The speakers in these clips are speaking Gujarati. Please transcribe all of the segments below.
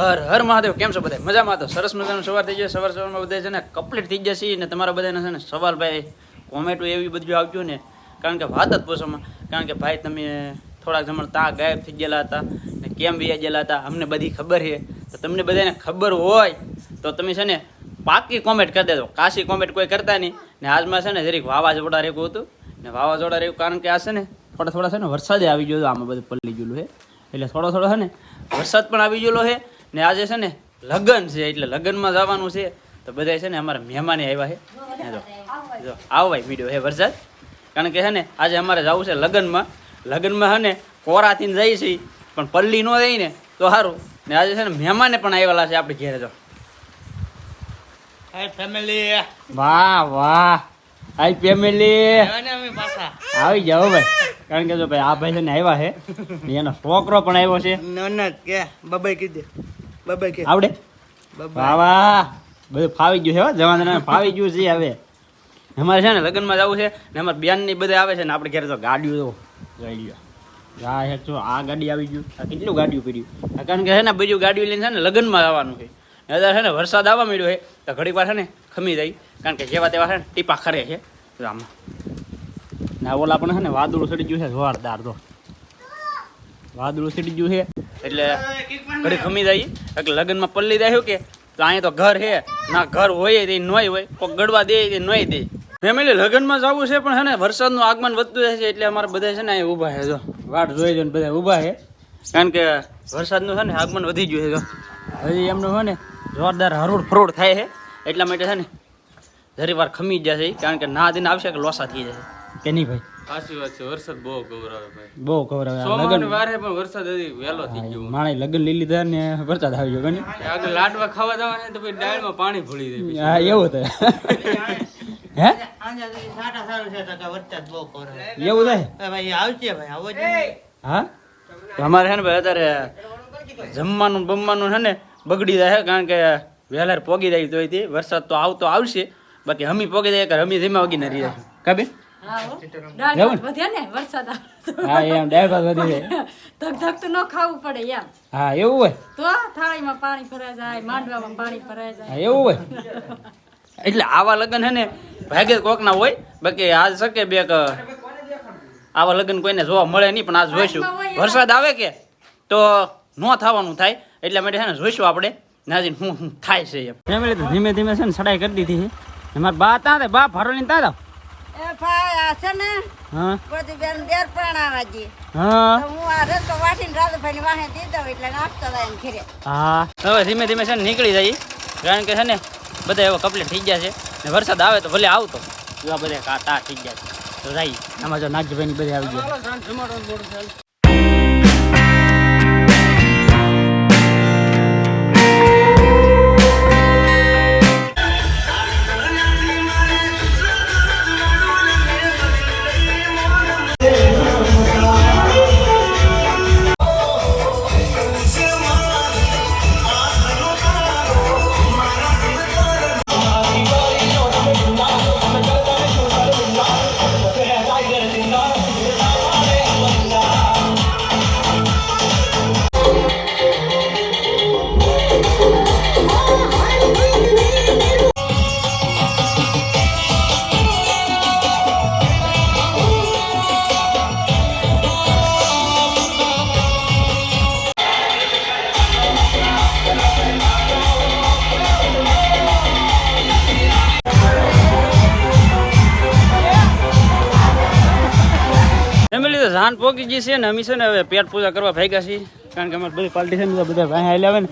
હર હર મહાદેવ, કેમ છો બધા મજામાં તો? સરસ મજાનું સવાર થઈ જાય સવાર સવારમાં બધા છે ને કમ્પ્લીટ થઈ જશે ને તમારા બધાને છે ને સવાલ ભાઈ કોમેટો એવી બધું આવજો ને, કારણ કે વાત જ પૂછોમાં કારણ કે ભાઈ તમે થોડાક જમણ તા ગાયબ થઈ ગયેલા હતા ને કેમ વ્યા ગયેલા હતા, અમને બધી ખબર છે. તો તમને બધાને ખબર હોય તો તમે છે ને પાકી કોમેન્ટ કરી દેજો. કાશી કોમેન્ટ કોઈ કરતા નહીં. ને આજમાં છે ને જરીક વાવાઝોડા રેવું હતું. ને વાવાઝોડા રેવું કારણ કે આ છે ને થોડા થોડા છે ને વરસાદે આવી ગયો આમાં બધું પલળી ગયેલું છે. એટલે થોડો થોડો છે ને વરસાદ પણ આવી ગયેલો છે. ને આજે છે ને લગ્ન છે એટલે લગ્નમાં જવાનું છે. તો બધા છે ને અમારા મહેમાને આવ્યા છે. જો આવો ભાઈ વીડિયો હે વરસાદ? કારણ કે છે ને આજે અમારે જવું છે લગ્નમાં. લગ્નમાં છે ને કોરાથી જઈ છે પણ પલ્લી ન જઈ ને તો સારું ને આજે છે ને મહેમાને પણ આવેલા છે આપણે ઘેરે જો. હાય ફેમિલી વાહ વાહ. હાઈ ફેમિલી ને અમે પાછા. આવી જાઓ ભાઈ. કારણ કે જો ભાઈ આ ભાઈ છે ને આવ્યા છે. એનો છોકરો પણ આવ્યો છે. નનદ કે બબાઈ કીધે. કે. આવડે? વાહ બધું ફાવી ગયું છે હો. જવાન ફાવી ગયું છે હવે. અમારે છે ને લગ્નમાં જવું છે ને અમારે બેનની બધા આવે છે ને આપણે ઘરે તો ગાડીઓ તો ગાડીઓ હા હે જો આ ગાડી આવી ગયું. આ કેટલું ગાડીઓ પીડ્યું? કારણ કે છે ને બીજું ગાડીઓ લઈને છે ને લગ્નમાં આવવાનું છે. ને અત્યારે છે ને વરસાદ આવવા મળ્યો છે તો ઘડી વાર છે ને ખમી જાય. કારણ કે જેવા તેવા છે ને ટીપા ખરે છે. આમાં. ના ઓલા પણ છે ને વાદળું સડી ગયું છે જોરદાર તો. વાદળું સડી ગયું છે. એટલે ઘડી ખમી જાય. એટલે લગ્નમાં પલ્લી જાય કે? તો અહીંયા તો ઘર છે. ના ઘર હોય તે નોય હોય. ગડવા દે તે નોય દે. ફેમિલી લગ્નમાં જવું છે પણ છે ને વરસાદનું આગમન વધતું જાય છે એટલે અમારે બધા છે ને અહીંયા ઊભા છે જો. વાટ જોઈ જોઈને બધા ઊભા છે. કારણ કે વરસાદનું છે ને આગમન વધી ગયું છે જો. હજી એમનું છે ને જોરદાર હરોડ ફરોડ થાય છે. એટલા માટે છે ને જરી વાર ખમી જ જશે કારણ કે ના દિન આવશે કે લોસા થઈ જશે કે નહીં ભાઈ? સાચી વાત છે વરસાદ બહુ ગૌરાવે ભાઈ. બહુ લગ્ન વારે પણ વરસાદ હજી વહેલો થઈ ગયો. માણે લગન લઈ લીધા ને વરસાદ આવી ગયો ગણી આગળ લાડવા ખાવા જવાના તો પછી ડાળમાં પાણી ભૂલી જાય હા એવું થાય હે? સાટા સારું છે ટકા વરસાદ બહુ કરે એવું થાય? ભાઈ આવશે ભાઈ આવો હા? તો અમારે છે ને ભાઈ અત્યારે જમવાનું બમવાનું છે ને બગડી જાય છે કારણ કે વહેલાર પોગી જાય તો વરસાદ તો આવતો આવશે બાકી હમી પોગી જાય કે હમી ધીમા વગી ના રહી કબે હા હો. દાળ ભાત વધ્યા ને? વરસાદ આવે તો. હા એમ દાળ ભાત વધી જાય ધક ધક તો ન ખાવું પડે એમ. હા એવું હોય. તો થાળીમાં પાણી ભરાઈ જાય માંડવામાં પાણી ભરાઈ જાય. હા એવું હોય. એટલે આવા લગ્ન હે ને ભાગે કોક ના હોય બાકી આજ શકે બે કે આવા લગ્ન કોઈને જોવા મળે નહીં પણ આજ જોઈશું. વરસાદ આવે કે તો ન થવાનું થાય એટલા માટે છે ને જોઈશું આપણે. નાજી શું શું થાય છે એમ. ફેમિલી તો ધીમે ધીમે છે ને સડાઈ કરી દીધી છે. અમારા બા ત્યાં બા ભરોલી તા હતા એ ભાઈ આ છે ને હા? બધી બેન બેર પ્રણાવા હા? હું આ રસ્તો વાટીને રાજભાઈ ની વાહે દીધો એટલે નાસ્તો થાય ઘરે. હા. હવે ધીમે ધીમે છે ને નીકળી જાય કારણ કે છે ને બધા એવો કપલેટ થઈ ગયા છે. ને વરસાદ આવે તો ભલે આવતો. એવા બધા કાતા થઈ ગયા છે. તો જાય આમાં જો નાગજીભાઈ ની બધી આવી ગયા. તો પોકી ગઈ છે ને અમે છે ને હવે પેટ પૂજા કરવા ભાગ્યા છીએ. કારણ કે અમારે બધી પાર્ટી છે ને બધા ભાઈ હાલ આવે ને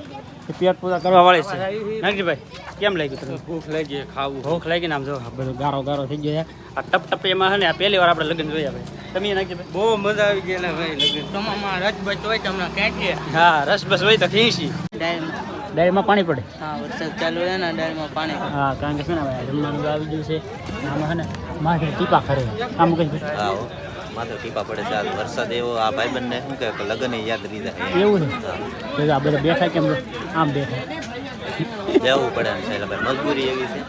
એ પેટ પૂજા કરવા વાળી છે. નાગજીભાઈ કેમ લાગ્યું તમને? ભૂખ લાગી ખાવું. ભૂખ લાગી ને આમ જો બધું ગારો ગારો થઈ ગયો છે. આ ટપ ટપ એમાં છે ને આ પહેલી વાર આપણે લગ્ન જોયા ભાઈ. તમે નાગજીભાઈ બહુ મજા આવી ગઈ ને ભાઈ લગ્ન. તમામાં રજબજ હોય તમને ખેંચીએ હા રસ બસ હોય તો ખીસી ડાયરમાં ડાયરમાં પાણી પડે. હા વરસાદ ચાલુ હોય ને ડાયરમાં પાણી હા કારણ કે છે ને ભાઈ જમવાનું આવી ગયું છે. આમાં છે ને માથે ટીપા ખરે. આમ કઈ હા હો. માથે ટીપા પડે છે. આજ વરસાદ એવો આ ભાઈબંધને શું કહે કે લગ્ન યાદ લીધા એવું છે આ બધા બેઠા કેમ આમ બેઠા. જવું પડે એમ સાહેબ ભાઈ મજબૂરી એવી છે.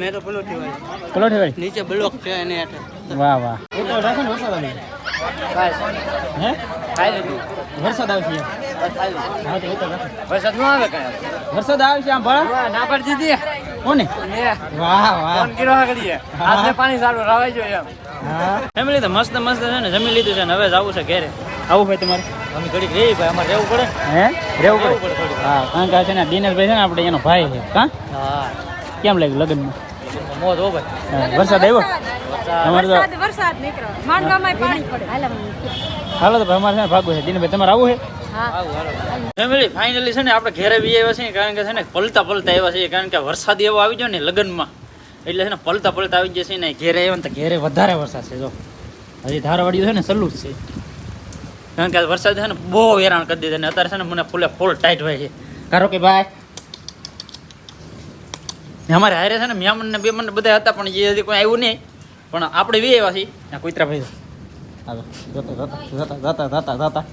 મેં તો પલો ઠેવાય પલો ઠેવાય નીચે બ્લોક છે એને હેઠળ. વાહ વાહ. એ તો રાખો ને વરસાદ આવી. હે? ખાઈ લીધું. વરસાદ આવશે વરસાદ આવે આમ ના પાડી દીધી. કોને? વાહ વાહ. કિલો કરીએ હાથને પાણી સારું રાવાઈ જોઈએ એમ. ફેમિલી તો મસ્ત મસ્ત છે ને જમી લીધું છે ને હવે જવું છે ઘેરે. આવું ભાઈ તમારે? અમે ઘડી રહી ભાઈ અમારે રહેવું પડે. હે? રહેવું પડે? હા કારણ કે આ છે ને દિનેશભાઈ છે ને આપણે એનો ભાઈ છે. હા હા. કેમ લાગ્યું લગ્નમાં? મોજ હો ભાઈ. વરસાદ આવ્યો? વરસાદ. વરસાદ નીકળ્યો. માંડવામાં પાણી પડે. હાલો તો ભાઈ અમારે છે ને ભાગવું છે. દિનેશભાઈ તમારે આવું છે? ફેમિલી ફાઇનલી છે ને આપણે ઘરે બી આવ્યા છીએ કારણ કે છે ને પલતા પલતા આવ્યા છીએ કારણ કે વરસાદ એવો આવી ગયો ને લગ્નમાં. એટલે છે ને પલતા પલતા આવી જશે ને ઘેરે આવ્યા તો ઘેરે વધારે વરસાદ છે, જો. હજી ધારવાડિયું છે ને સલ્લું જ છે. કારણ કે વરસાદ છે ને બહુ હેરાન કરી દીધા ને અત્યારે છે ને મને ફૂલે ફૂલ ટાઈટ હોય છે. કારો કે ભાઈ અમારે હારે છે ને મેમન ને બેમન બધા હતા, પણ એ હજી કોઈ આવ્યું નહીં. પણ આપણે બી આવ્યા છીએ. કુતરા ભાઈ હાલો, જતા જતા જતા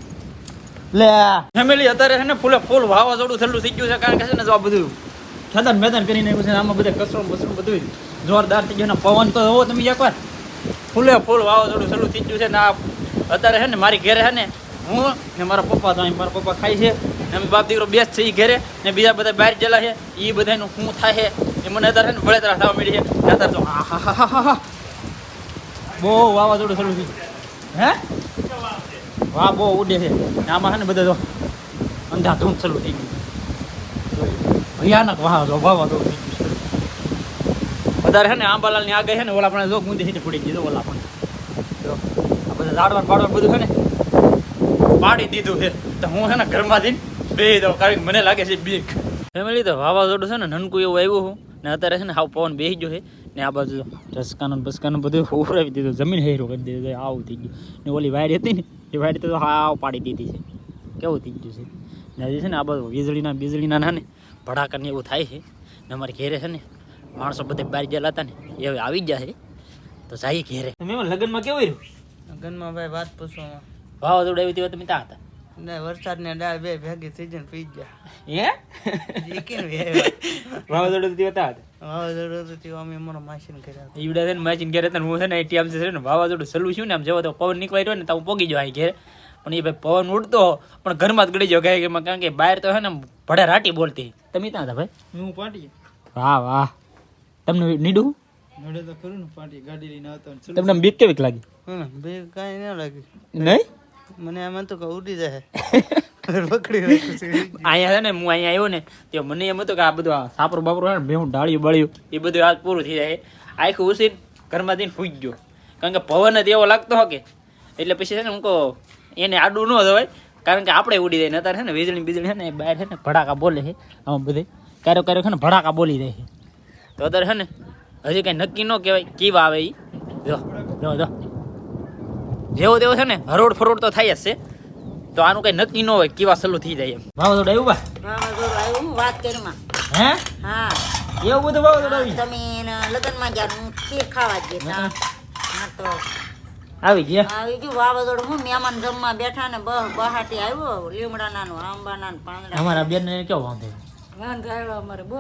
ફેમિલી અત્યારે છે ને ફૂલે ફૂલ વાવાઝોડું થયેલું થઈ ગયું છે, કારણ કે છે ને જો આ બધું ખેદાન મેદાન કરીને આમાં બધા કચરો બસરો બધું જોરદાર થઈ ગયો પવન તો હોવો તમે એકવાર. ફૂલે ફૂલ વાવાઝોડું શરૂ થઈ ગયું છે ને આ અત્યારે છે ને મારી ઘેરે છે ને હું ને મારા પપ્પા તો અહીં મારા પપ્પા ખાય છે ને બાપ દીકરો બેસ છે એ ઘેરે ને બીજા બધા બહાર ગયેલા છે એ બધાનું શું થાય છે એ મને અત્યારે છે ને બળેતરા થવા મળી છે. અત્યારે તો બહુ વાવાઝોડું શરૂ થઈ હે? વાહ, બહુ ઉડે છે. ને આમાં છે ને બધા તો અંધાધૂંધ શરૂ થઈ ગયું. ભયાનક જો વાવાઝોડું થઈ વધારે છે ને આંબાલાલની આગળ છે ને ઓલા આપણે જો ગુંદી સીટી પડી દીધો ઓલા પણ. જો, આ બધા ઝાડવા પાડવા બધું છે ને, પાડી દીધું છે. તો હું છે ને ઘરમાં જઈને બે દઉં કારણ કે મને લાગે છે બીક. ફેમિલી તો વાવાઝોડું છે ને, નનકું એવું આવ્યું હું. ને અત્યારે છે ને હાવ પવન બેસી ગયો છે. ને આ બાજુ રસકાનું બસકાનું બધું ઉભરાવી દીધું, જમીન હેરો કરી દીધું આવું થઈ ગયું. ને ઓલી વાયર હતી ને, એ વાયર તો હાવ પાડી દીધી છે. કેવું થઈ ગયું છે? ને હજી છે ને આ બાજુ વીજળીના, બીજળીના ના ને ભડાકા ને એવું થાય છે. ને અમારે ઘેરે છે ને માણસો બધે બહાર ગયેલા હતા ને એ હવે આવી ગયા છે. તો જઈએ ઘેરે. તમે લગ્નમાં કેવું રહ્યું? લગનમાં ભાઈ વાત પૂછવામાં. વાવાઝોડું આવી હતી તમે ત્યાં હતા? ને વરસાદ ને ડાળ બે ભેગી સીઝન પી ગયા. હે? બે વાવાઝોડું હતી હતા વાવાઝોડું તે અમે અમારો માસીને કર્યા ઈવડા છે ને માચીને ઘેરે હતા હું છે ને એટીએમ છે ને વાવાઝોડું સલું છું ને આમ જેવો તો પવન નીકળી રહ્યો ને તો હું પોગી જાવ અહીં ઘેર. પણ એ ભાઈ પવન ઉડતો પણ ઘરમાં જ ગળી ગયો ગાય કે કારણ કે બહાર તો છે ને ભડે રાટી બોલતી. તમે ત્યાં હતા ભાઈ? હું પાટી વાહ વાહ. તમને નીડું? નડે તો ખરું ને પાટી ગાડી લઈને આવતો ને તમને બીક કેવીક લાગી? હા બે કાંઈ ન લાગ્યું નહીં? મને આમ હતું કે ઉડી જાય. પકડી અહીંયા છે ને હું અહીંયા આવ્યો ને તો મને એમ હતું કે આ બધું આ સાપરું બાપરું ને ભેહું ડાળ્યું બળ્યું એ બધું આજ પૂરું થઈ જાય. આખું ઉસીને ઘરમાં જઈને ફૂઈ ગયો. કારણ કે પવન જ એવો લાગતો હકે. એટલે પછી છે ને હું કહો એને આડું ન હોય કારણ કે આપણે ઉડી જાય ને અત્યારે છે ને વીજળી બીજળી છે ને એ બહાર છે ને ભડાકા બોલે છે. આમાં બધે. ક્યારેક ક્યારેક છે ને ભડાકા બોલી જાય છે. તો અત્યારે છે ને હજી કંઈ નક્કી ન કહેવાય કેવા આવે એ જો જો જો. જેવો તેવો છે ને હરોડ ફરોડ તો થાય જ છે. તો આનું કઈ નક્કી ન હોય કેવા સલું થઈ જાય એમ. વાવાઝોડું આવ્યું બા? વાવાઝોડું આવ્યું વાત કરીમાં હે? હા. એવું બધું વાવાઝોડું આવ્યું તમે લગ્નમાં ગયા હું ખીર ખાવા જ ગયા હા. તો આવી ગયા? આવી ગયું વાવાઝોડું. હું મહેમાન જમવા બેઠા ને બહ બહાટી આવ્યો લીમડાના નું આંબાના ને પાંદડા. અમારા બેન ને કેવો વાંધો? વાંધો આવ્યો અમારે બહુ.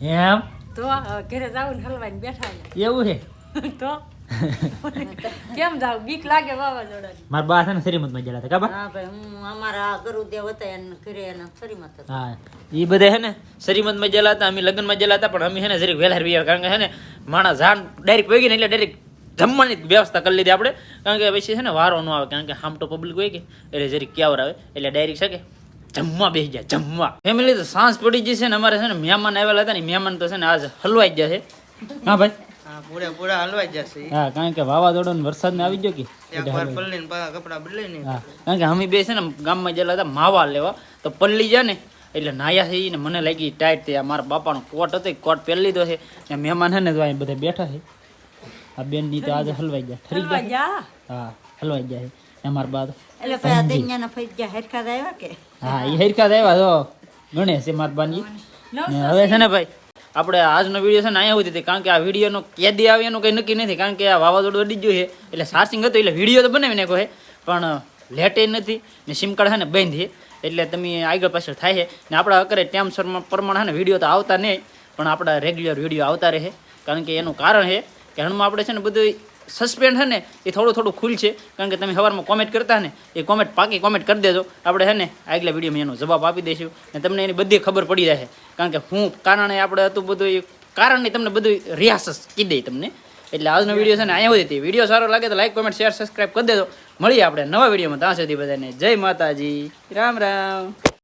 એમ? તો ઘરે જાવ ને હલવાઈને બેઠા એવું છે? તો કેમ જાવ બીક લાગે વાવાઝોડાની. મારા બા છે ને શ્રીમંતમાં ગયેલા હતા કાબા હા ભાઈ હું અમારા ગુરુદેવ હતા એને ઘરે એના શ્રીમંત હતા. હા એ બધા છે ને શ્રીમંતમાં ગયેલા હતા અમે લગ્નમાં ગયેલા હતા પણ અમે છે ને જરીક વહેલા રહ્યા કારણ કે છે ને માણસ જાણ ડાયરેક્ટ વહી ગઈ ને એટલે ડાયરેક્ટ જમવાની વ્યવસ્થા કરી લીધી આપણે. કારણ કે પછી છે ને વારો ન આવે કારણ કે આમ તો પબ્લિક હોય કે એટલે જરીક ક્યાવર આવે એટલે ડાયરેક્ટ શકે જમવા બેસી જાય જમવા. ફેમિલી તો સાંજ પડી જશે ને અમારે છે ને મહેમાન આવેલા હતા ને મહેમાન તો છે ને આજ હલવાઈ જ જશે હા ભાઈ? હા પૂરા પૂરા હલવાઈ જશે ઈ. હા કારણ કે વાવાઝોડો ને વરસાદ ને આવી ગયો કે? એક વાર પલ્લીને પાછા કપડાં બદલાઈને હા કારણ કે અમે બે છે ને ગામમાં ગયેલા હતા માવા લેવા. તો પલ્લી જાય ને એટલે નાયા છે ઈ ને મને લાગી ટાઈટ થઈ આ મારા બાપાનો કોટ હતો ઈ કોટ પહેરી લીધો છે. ને મહેમાન છે ને તો અહીં બધા બેઠા છે. આ બેનની તો આજે હલવાઈ ગયા. ઠરી હલવા ગયા? જા હા હલવાઈ ગયા છે. અમારા બા તો એટલે પેલા દૈન્યાના ફઈ ગયા હેરખા જ આવ્યા કે? હા એ હરખા આવ્યા તો ગણેશ છે મારા બાની. હવે છે ને ભાઈ આપણે આજનો વીડિયો છે ને અહીંયા સુધી કારણ કે આ વિડીયોનો કેદી આવે એનું કંઈ નક્કી નથી કારણ કે આ વાવાઝોડું અડી ગયું છે. એટલે સાર્સિંગ હતું એટલે વીડિયો તો બનાવી કહે છે પણ લેટે નથી. ને સિમ કાર્ડ છે ને બંધ છે એટલે તમે આગળ પાછળ થાય છે. ને આપણા અકરે ટેમ સરમાં પ્રમાણે છે ને વીડિયો તો આવતા નહીં પણ આપણા રેગ્યુલર વીડિયો આવતા રહે કારણ કે એનું કારણ છે કે હણમાં આપણે છે ને બધું સસ્પેન્ડ હે ને, એ થોડું થોડું ખુલ છે. કારણ કે તમે સવારમાં કોમેન્ટ કરતા ને, એ કોમેન્ટ પાકી કોમેન્ટ કરી દેજો. આપણે હે ને, આગલા વિડીયોમાં એનો જવાબ આપી દઈશું. અને તમને એની બધી ખબર પડી જશે કારણ કે હું કારણે આપણે હતું બધું, એ કારણની તમને બધું રિયાસસ કહી દઈ તમને. એટલે આજનો વીડિયો છે ને અહીંયા સુધી. વીડિયો સારો લાગે તો લાઈક કોમેન્ટ શેર સબસ્ક્રાઈબ કરી દેજો. મળીએ આપણે નવા વિડીયોમાં ત્યાં સુધી બધાને જય માતાજી. રામ રામ.